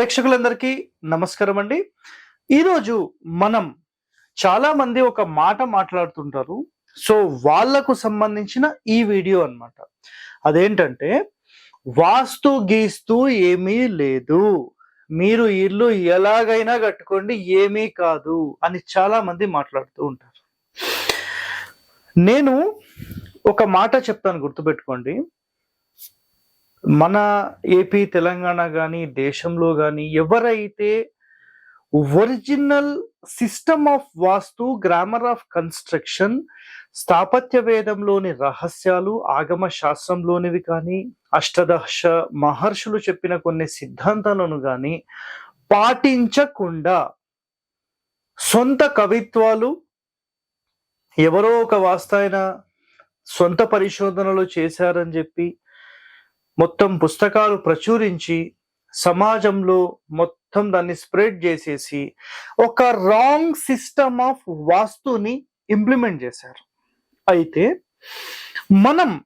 ప్రేక్షకులందరికీ నమస్కారం అండి. ఈరోజు మనం చాలా మంది ఒక మాట మాట్లాడుతుంటారు. సో వాళ్ళకు సంబంధించిన ఈ వీడియో అన్నమాట. అదేంటంటే వాస్తు గీస్తూ ఏమీ లేదు. మీరు ఇల్లు ఎలాగైనా కట్టుకోండి ఏమీ కాదు అని చాలా మంది మాట్లాడుతూ ఉంటారు. నేను ఒక మాట చెప్తాను గుర్తుపెట్టుకోండి. మన ఏపీ తెలంగాణ కానీ దేశంలో కానీ ఎవరైతే original system of Vastu grammar of construction స్థాపత్య వేదంలోని రహస్యాలు ఆగమ శాస్త్రంలోనివి కానీ అష్టదశ మహర్షులు చెప్పిన కొన్ని సిద్ధాంతాలను కానీ పాటించకుండా సొంత కవిత్వాలు ఎవరో ఒక వాస్తైన సొంత పరిశోధనలు చేశారని చెప్పి మొత్తం పుస్తకాలు ప్రచురించి సమాజంలో మొత్తం దాన్ని స్ప్రెడ్ చేసేసి ఒక రాంగ్ సిస్టమ్ ఆఫ్ వాస్తుని ఇంప్లిమెంట్ చేశారు. అయితే మనం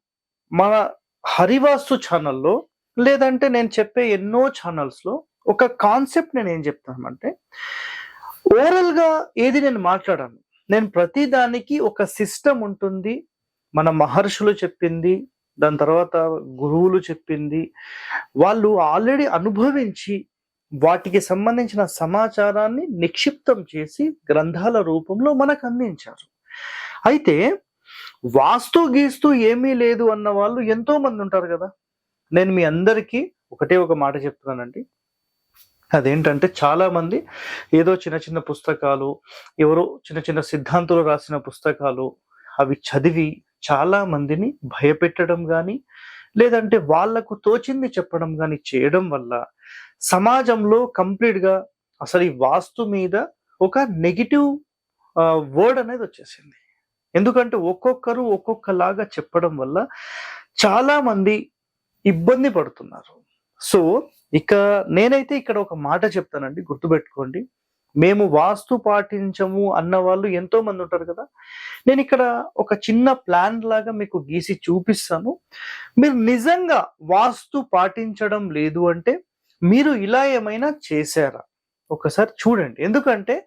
మన హరివాస్తు ఛానల్లో లేదంటే నేను చెప్పే ఎన్నో ఛానల్స్లో ఒక కాన్సెప్ట్ నేను ఏం చెప్తానంటే ఓవరాల్గా ఏది నేను మాట్లాడాను. నేను ప్రతి దానికి ఒక సిస్టమ్ ఉంటుంది. మన మహర్షులు చెప్పింది దాని తర్వాత గురువులు చెప్పింది. వాళ్ళు ఆల్రెడీ అనుభవించి వాటికి సంబంధించిన సమాచారాన్ని నిక్షిప్తం చేసి గ్రంథాల రూపంలో మనకు అందించారు. అయితే వాస్తు గీస్తూ ఏమీ లేదు అన్న వాళ్ళు ఎంతో మంది ఉంటారు కదా. నేను మీ అందరికీ ఒకటే ఒక మాట చెప్తున్నానండి. అదేంటంటే చాలా మంది ఏదో చిన్న చిన్న పుస్తకాలు ఎవరో చిన్న చిన్న సిద్ధాంతులు రాసిన పుస్తకాలు అవి చదివి చాలా మందిని భయపెట్టడం కానీ లేదంటే వాళ్ళకు తోచింది చెప్పడం కానీ చేయడం వల్ల సమాజంలో కంప్లీట్గా అసలు ఈ వాస్తు మీద ఒక నెగిటివ్ వర్డ్ అనేది వచ్చేసింది. ఎందుకంటే ఒక్కొక్కరు ఒక్కొక్కలాగా చెప్పడం వల్ల చాలా మంది ఇబ్బంది పడుతున్నారు. సో ఇక నేనైతే ఇక్కడ ఒక మాట చెప్తానండి గుర్తుపెట్టుకోండి. మేము వాస్తు పాటించము అన్న వాళ్ళు ఎంతో మంది ఉంటారు కదా. నేను ఇక్కడ ఒక చిన్న ప్లాన్ లాగా మీకు గీసి చూపిస్తాను. మీరు నిజంగా వాస్తు పాటించడం లేదు అంటే మీరు ఇలా ఏమైనా చేశారా? ఒకసారి చూడండి. ఎందుకంటే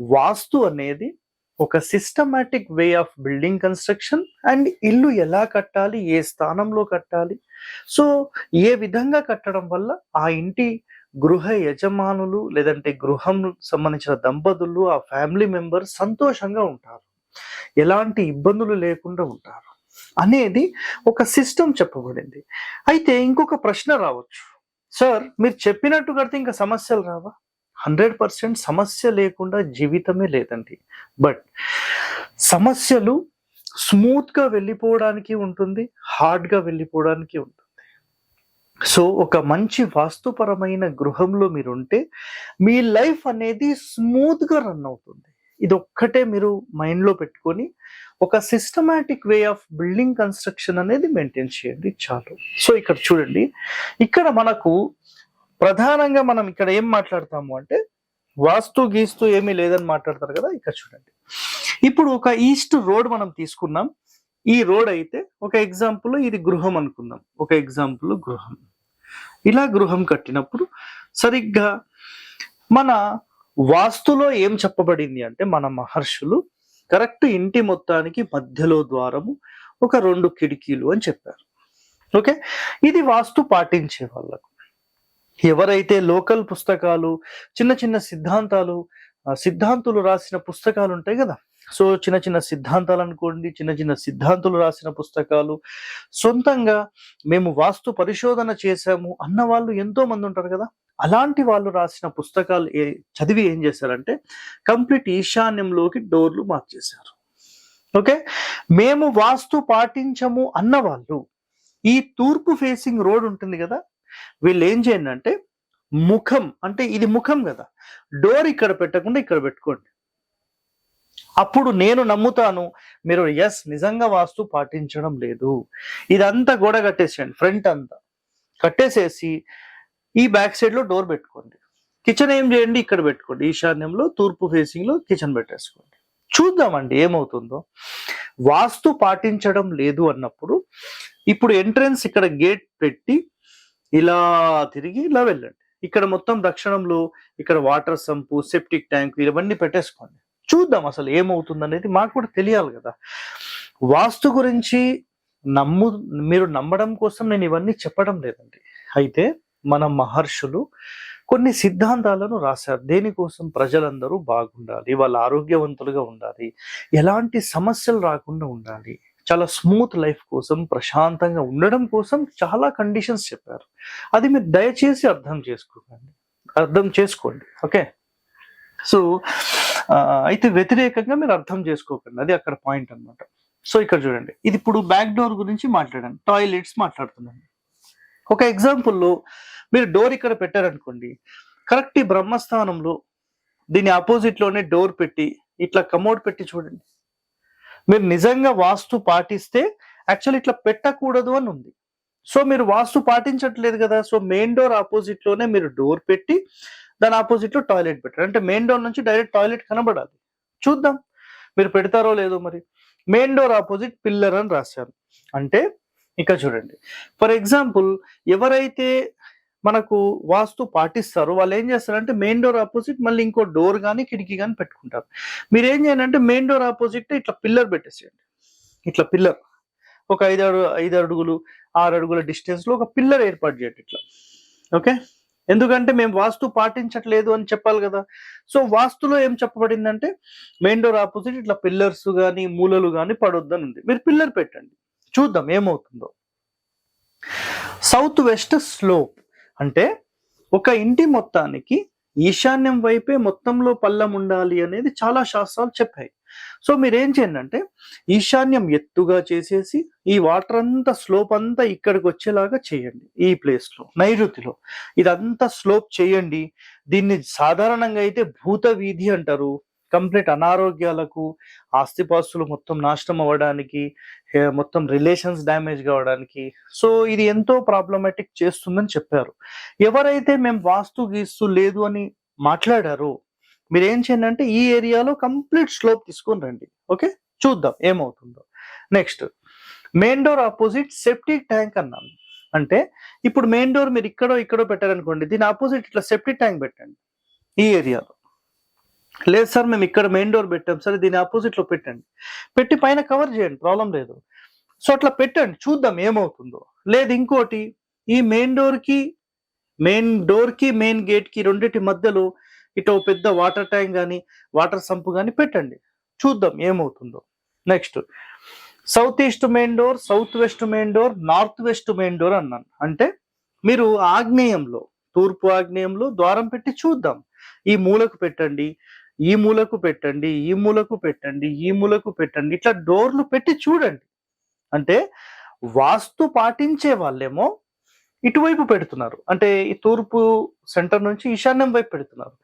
వాస్తు అనేది ఒక systematic way of building construction and ఇల్లు ఎలా కట్టాలి ఏ స్థానంలో కట్టాలి. సో ఏ విధంగా కట్టడం వల్ల ఆ ఇంటి గృహ యజమానులు లేదంటే గృహం సంబంధించిన దంపతులు ఆ ఫ్యామిలీ మెంబర్స్ సంతోషంగా ఉంటారు. ఎలాంటి ఇబ్బందులు లేకుండా ఉంటారు. అనేది ఒక సిస్టమ్ చెప్పబడింది. అయితే ఇంకొక ప్రశ్న రావచ్చు. సార్ మీరు చెప్పినట్టు కడితే ఇంకా సమస్యలు రావా? హండ్రెడ్ పర్సెంట్ సమస్య లేకుండా జీవితమే లేదండి. బట్ సమస్యలు స్మూత్గా వెళ్ళిపోవడానికి ఉంటుంది హార్డ్గా వెళ్ళిపోవడానికి ఉంటుంది. సో ఒక మంచి వాస్తుపరమైన గృహంలో మీరు ఉంటే మీ లైఫ్ అనేది స్మూత్గా రన్ అవుతుంది. ఇది ఒక్కటే మీరు మైండ్లో పెట్టుకొని ఒక systematic way of building construction అనేది మెయింటైన్ చేయండి చాలు. సో ఇక్కడ చూడండి ఇక్కడ మనకు ప్రధానంగా మనం ఇక్కడ ఏం మాట్లాడతాము అంటే వాస్తు గీస్తూ ఏమీ లేదని మాట్లాడతారు కదా ఇక్కడ చూడండి. ఇప్పుడు ఒక ఈస్ట్ రోడ్ మనం తీసుకున్నాం. ఈ రోడ్ అయితే ఒక ఎగ్జాంపుల్ ఇది గృహం అనుకుందాం. ఒక ఎగ్జాంపుల్ గృహం. ఇలా గృహం కట్టినప్పుడు సరిగ్గా మన వాస్తులో ఏం చెప్పబడింది అంటే మన మహర్షులు కరెక్ట్ ఇంటి మొత్తానికి మధ్యలో ద్వారము ఒక రెండు కిటికీలు అని చెప్పారు. ఓకే? ఇది వాస్తు పాటించే వాళ్ళకు. ఎవరైతే లోకల్ పుస్తకాలు చిన్న చిన్న సిద్ధాంతాలు సిద్ధాంతులు రాసిన పుస్తకాలు ఉంటాయి కదా సో చిన్న చిన్న సిద్ధాంతాలు అనుకోండి చిన్న చిన్న సిద్ధాంతులు రాసిన పుస్తకాలు. సొంతంగా మేము వాస్తు పరిశోధన చేశాము అన్న వాళ్ళు ఎంతో మంది ఉంటారు కదా. అలాంటి వాళ్ళు రాసిన పుస్తకాలు ఏ చదివి ఏం చేశారంటే కంప్లీట్ ఈశాన్యంలోకి డోర్లు మార్చేశారు. ఓకే? మేము వాస్తు పాటించము అన్న వాళ్ళు. ఈ తూర్పు ఫేసింగ్ రోడ్ ఉంటుంది కదా. వీళ్ళు ఏం చేయండి అంటే ముఖం అంటే ఇది ముఖం కదా. డోర్ ఇక్కడ పెట్టకుండా ఇక్కడ పెట్టుకోండి. అప్పుడు నేను నమ్ముతాను మీరు ఎస్ నిజంగా వాస్తు పాటించడం లేదు. ఇదంతా గోడ కట్టేసేయండి ఫ్రంట్ అంతా. కట్టేసేసి ఈ బ్యాక్ సైడ్లో డోర్ పెట్టుకోండి. కిచెన్ ఏం చేయండి? ఇక్కడ పెట్టుకోండి. ఈశాన్యంలో తూర్పు ఫేసింగ్లో కిచెన్ పెట్టేసుకోండి. చూద్దామండి ఏమవుతుందో. వాస్తు పాటించడం లేదు అన్నప్పుడు ఇప్పుడు ఎంట్రన్స్ ఇక్కడ గేట్ పెట్టి ఇలా తిరిగి ఇలా వెళ్ళండి. ఇక్కడ మొత్తం దక్షిణంలో ఇక్కడ వాటర్ సంపు సెప్టిక్ ట్యాంక్ ఇవన్నీ పెట్టేసుకోండి. చూద్దాం అసలు ఏమవుతుంది అనేది మాకు కూడా తెలియాలి కదా. వాస్తు గురించి నమ్ము మీరు నమ్మడం కోసం నేను ఇవన్నీ చెప్పడం లేదండి. అయితే మన మహర్షులు కొన్ని సిద్ధాంతాలను రాశారు. దేనికోసం? ప్రజలందరూ బాగుండాలి వాళ్ళు ఆరోగ్యవంతులుగా ఉండాలి ఎలాంటి సమస్యలు రాకుండా ఉండాలి. చాలా స్మూత్ లైఫ్ కోసం ప్రశాంతంగా ఉండడం కోసం చాలా కండిషన్స్ చెప్పారు. అది మీరు దయచేసి అర్థం చేసుకోకండి. అర్థం చేసుకోండి. ఓకే? సో అయితే వ్యతిరేకంగా మీరు అర్థం చేసుకోకండి. అది అక్కడ పాయింట్ అన్నమాట. సో ఇక్కడ చూడండి. ఇది ఇప్పుడు బ్యాక్ డోర్ గురించి మాట్లాడాను. టాయిలెట్స్ మాట్లాడుతున్నాను. ఒక ఎగ్జాంపుల్లో మీరు డోర్ ఇక్కడ పెట్టారనుకోండి. కరెక్ట్ ఈ బ్రహ్మస్థానంలో దీని ఆపోజిట్లోనే డోర్ పెట్టి ఇట్లా కమోడ్ పెట్టి చూడండి. మీరు నిజంగా వాస్తు పాటిస్తే యాక్చువల్ ఇట్లా పెట్టకూడదు అని ఉంది. సో మీరు వాస్తు పాటించట్లేదు కదా. సో మెయిన్ డోర్ ఆపోజిట్లోనే మీరు డోర్ పెట్టి దాని ఆపోజిట్లో టాయిలెట్ పెట్టారు. అంటే మెయిన్ డోర్ నుంచి డైరెక్ట్ టాయిలెట్ కనబడాలి. చూద్దాం. మీరు పెడతారో లేదో మరి. మెయిన్ డోర్ ఆపోజిట్ పిల్లర్ అని రాశారు. అంటే ఇక చూడండి. ఫర్ ఎగ్జాంపుల్ ఎవరైతే మనకు వాస్తు పాటిస్తారో వాళ్ళు ఏం చేస్తారంటే మెయిన్ డోర్ ఆపోజిట్ మళ్ళీ ఇంకో డోర్ కానీ కిటికీ కానీ పెట్టుకుంటారు. మీరు ఏం చేయాలంటే మెయిన్ డోర్ ఆపోజిట్ ఇట్లా పిల్లర్ పెట్టేసేయండి. ఇట్లా పిల్లర్. ఒక ఐదు అడుగు ఐదు అడుగులు ఆరు అడుగుల డిస్టెన్స్లో ఒక పిల్లర్ ఏర్పాటు చేయండి ఇట్లా. ఓకే? ఎందుకంటే మేము వాస్తు పాటించట్లేదు అని చెప్పాలి కదా. సో వాస్తులో ఏం చెప్పబడిందంటే మెయిన్ డోర్ ఆపోజిట్ ఇట్లా పిల్లర్స్ కానీ మూలలు కానీ పడొద్దని ఉంది. మీరు పిల్లర్ పెట్టండి. చూద్దాం ఏమవుతుందో. సౌత్ వెస్ట్ స్లోప్ అంటే ఒక ఇంటి మొత్తానికి ఈశాన్యం వైపే మొత్తంలో పల్లం ఉండాలి అనేది చాలా శాస్త్రాలు చెప్పాయి. సో మీరు ఏం చేయండి అంటే ఈశాన్యం ఎత్తుగా చేసేసి ఈ వాటర్ అంతా స్లోప్ అంతా ఇక్కడికి వచ్చేలాగా చేయండి ఈ ప్లేస్లో నైరుతిలో. ఇదంతా స్లోప్ చేయండి. దీన్ని సాధారణంగా అయితే భూత వీధి అంటారు. కంప్లీట్ అనారోగ్యాలకు ఆస్తిపాస్తులు మొత్తం నాశనం అవ్వడానికి మొత్తం రిలేషన్స్ డ్యామేజ్ కావడానికి. సో ఇది ఎంతో ప్రాబ్లమాటిక్ చేస్తుందని చెప్పారు. ఎవరైతే మేము వాస్తు గీస్తూ లేదు అని మాట్లాడారో మీరు ఏం చేయండి అంటే ఈ ఏరియాలో కంప్లీట్ స్లోప్ తీసుకొని రండి. ఓకే? చూద్దాం ఏమవుతుందో. Next main door opposite septic tank అన్నాను. అంటే ఇప్పుడు మెయిన్ డోర్ మీరు ఇక్కడో ఇక్కడో పెట్టారనుకోండి దీని ఆపోజిట్ ఇట్లా సెప్టిక్ ట్యాంక్ పెట్టండి. ఈ ఏరియాలో. లేదు సార్ మేము ఇక్కడ మెయిన్ డోర్ పెట్టాం సరే దీని ఆపోజిట్లో పెట్టండి. పెట్టి పైన కవర్ చేయండి ప్రాబ్లం లేదు. సో అట్లా పెట్టండి చూద్దాం ఏమవుతుందో. లేదు ఇంకోటి ఈ మెయిన్ డోర్కి మెయిన్ డోర్కి మెయిన్ గేట్కి రెండింటి మధ్యలో ఇటు ఓ పెద్ద వాటర్ ట్యాంక్ కానీ వాటర్ సంపు కానీ పెట్టండి. చూద్దాం ఏమవుతుందో. Next. South east main door south west main door north west main door అన్నాను. అంటే మీరు ఆగ్నేయంలో తూర్పు ఆగ్నేయంలో ద్వారం పెట్టి చూద్దాం. ఈ మూలకు పెట్టండి ఈ మూలకు పెట్టండి ఈ మూలకు పెట్టండి ఈ మూలకు పెట్టండి. ఇట్లా డోర్లు పెట్టి చూడండి. అంటే వాస్తు పాటించే వాళ్ళేమో ఇటువైపు పెడుతున్నారు. అంటే ఈ తూర్పు సెంటర్ నుంచి ఈశాన్యం వైపు పెడుతున్నారు.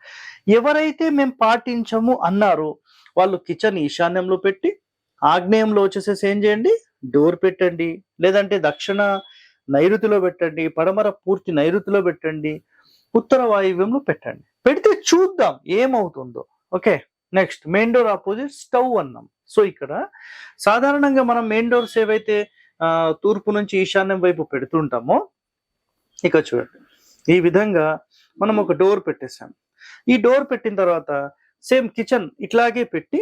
ఎవరైతే మేము పాటించము అన్నారు వాళ్ళు కిచెన్ ఈశాన్యంలో పెట్టి ఆగ్నేయంలో వచ్చేసేసి ఏం చేయండి? డోర్ పెట్టండి. లేదంటే దక్షిణ నైరుతిలో పెట్టండి పడమర పూర్తి నైరుతిలో పెట్టండి ఉత్తర వాయువ్యంలో పెట్టండి. పెడితే చూద్దాం ఏమవుతుందో. Okay next. Main door opposite stove అన్నాం. సో ఇక్కడ సాధారణంగా మనం మెయిన్ డోర్స్ ఏవైతే తూర్పు నుంచి ఈశాన్యం వైపు పెడుతుంటామో ఇక చూడండి. ఈ విధంగా మనం ఒక డోర్ పెట్టేసాం ఈ డోర్ పెట్టిన తర్వాత సేమ్ కిచెన్ ఇట్లాగే పెట్టి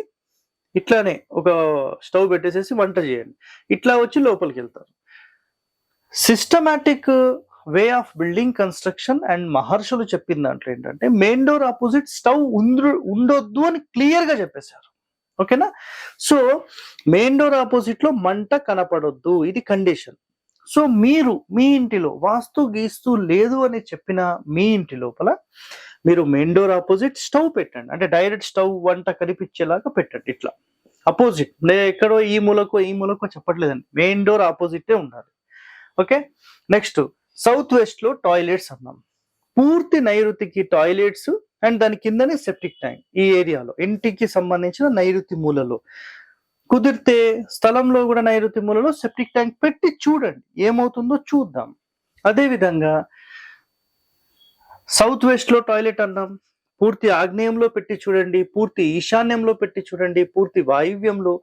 ఇట్లానే ఒక స్టవ్ పెట్టేసేసి వంట చేయండి. ఇట్లా వచ్చి లోపలికి వెళ్తారు. Systematic way of building construction and మహర్షులు చెప్పిన దాంట్లో ఏంటంటే మెయిన్ డోర్ ఆపోజిట్ స్టవ్ ఉండ్రు ఉండొద్దు అని క్లియర్గా చెప్పేశారు. ఓకేనా? సో మెయిన్ డోర్ ఆపోజిట్లో మంట కనపడొద్దు. ఇది కండిషన్ సో మీరు మీ ఇంటిలో వాస్తు గీస్తూ లేదు అని చెప్పిన మీ ఇంటి లోపల మీరు మెయిన్ డోర్ ఆపోజిట్ స్టవ్ పెట్టండి. అంటే డైరెక్ట్ స్టవ్ వంట కనిపించేలాగా పెట్టండి ఇట్లా. అపోజిట్ నేను ఎక్కడో ఈ మూలకో ఈ మూలకో చెప్పట్లేదండి. మెయిన్ డోర్ ఆపోజిటే ఉండాలి. ఓకే? నెక్స్ట్ సౌత్ వెస్ట్లో టాయిలెట్స్ అన్నాం. పూర్తి నైరుతికి టాయిలెట్స్ అండ్ దాని కిందనే సెప్టిక్ ట్యాంక్ ఈ ఏరియాలో. ఇంటికి సంబంధించిన నైరుతి మూలలో. కుదిరితే స్థలంలో కూడా నైరుతి మూలలో సెప్టిక్ ట్యాంక్ పెట్టి చూడండి. ఏమవుతుందో చూద్దాం. అదేవిధంగా సౌత్ వెస్ట్లో టాయిలెట్ అన్నాం. పూర్తి ఆగ్నేయంలో పెట్టి చూడండి పూర్తి ఈశాన్యంలో పెట్టి చూడండి పూర్తి వాయువ్యంలో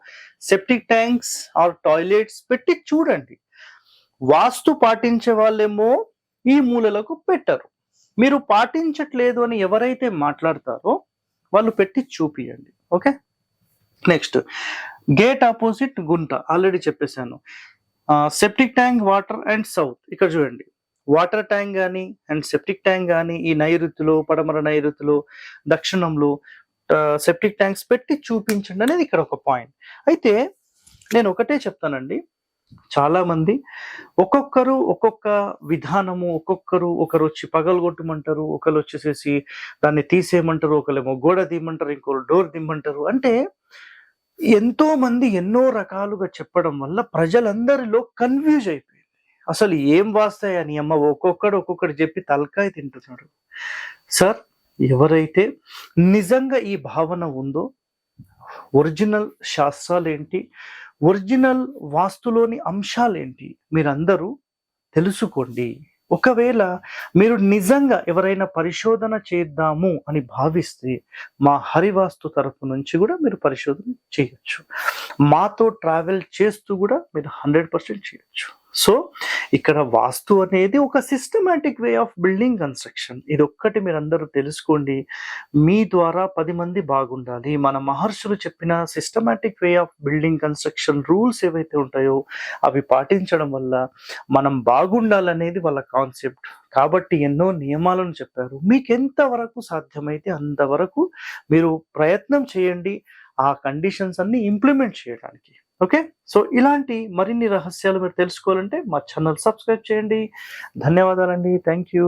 సెప్టిక్ ట్యాంక్స్ ఆర్ టాయిలెట్స్ పెట్టి చూడండి. వాస్తు పాటించే వాళ్ళేమో ఈ మూలలకు పెట్టరు. మీరు పాటించట్లేదు అని ఎవరైతే మాట్లాడతారో వాళ్ళు పెట్టి చూపియండి. ఓకే? నెక్స్ట్. గేట్ ఆపోజిట్ గుంట ఆల్రెడీ చెప్పేశాను. Septic tank water and south. ఇక్కడ చూడండి. వాటర్ ట్యాంక్ కానీ అండ్ సెప్టిక్ ట్యాంక్ కానీ ఈ నైరుతిలో పడమర నైరుతిలో దక్షిణంలో సెప్టిక్ ట్యాంక్స్ పెట్టి చూపించండి అనేది ఇక్కడ ఒక పాయింట్. అయితే నేను ఒకటే చెప్తానండి. చాలా మంది ఒక్కొక్కరు ఒక్కొక్క విధానము ఒక్కొక్కరు ఒకరు వచ్చి పగలగొట్టమంటారు ఒకరు వచ్చేసేసి దాన్ని తీసేయమంటారు ఒకరేమో గోడ దిమ్మంటారు ఇంకోరు డోర్ దిమ్మంటారు. అంటే ఎంతో మంది ఎన్నో రకాలుగా చెప్పడం వల్ల ప్రజలందరిలో కన్ఫ్యూజ్ అయిపోయింది. అసలు ఏం వాస్తాయని అమ్మ? ఒక్కొక్కడు ఒక్కొక్కడు చెప్పి తలకాయ తింటున్నాడు. సార్ ఎవరైతే నిజంగా ఈ భావన ఉందో ఒరిజినల్ శాస్త్రాలు ఏంటి ఒరిజినల్ వాస్తులోని అంశాలు ఏంటి మీరందరూ తెలుసుకోండి. ఒకవేళ మీరు నిజంగా ఎవరైనా పరిశోధన చేద్దాము అని భావిస్తే మా హరివాస్తు తరపు నుంచి కూడా మీరు పరిశోధన చేయొచ్చు. మాతో ట్రావెల్ చేస్తూ కూడా మీరు హండ్రెడ్ పర్సెంట్ చేయొచ్చు. సో ఇక్కడ వాస్తు అనేది ఒక systematic way of building construction ఇది ఒక్కటి మీరు అందరూ తెలుసుకోండి. మీ ద్వారా పది మంది బాగుండాలి. మన మహర్షులు చెప్పిన systematic way of building construction rules ఏవైతే ఉంటాయో అవి పాటించడం వల్ల మనం బాగుండాలనేది వాళ్ళ కాన్సెప్ట్ కాబట్టి ఎన్నో నియమాలను చెప్పారు. మీకు ఎంతవరకు సాధ్యమైతే అంతవరకు మీరు ప్రయత్నం చేయండి. ఆ కండిషన్స్ అన్ని ఇంప్లిమెంట్ చేయడానికి. ఓకే? సో ఇలాంటి మరిన్ని రహస్యాలు మీరు తెలుసుకోవాలంటే మా ఛానల్ సబ్స్క్రైబ్ చేయండి. ధన్యవాదాలండి. Thank you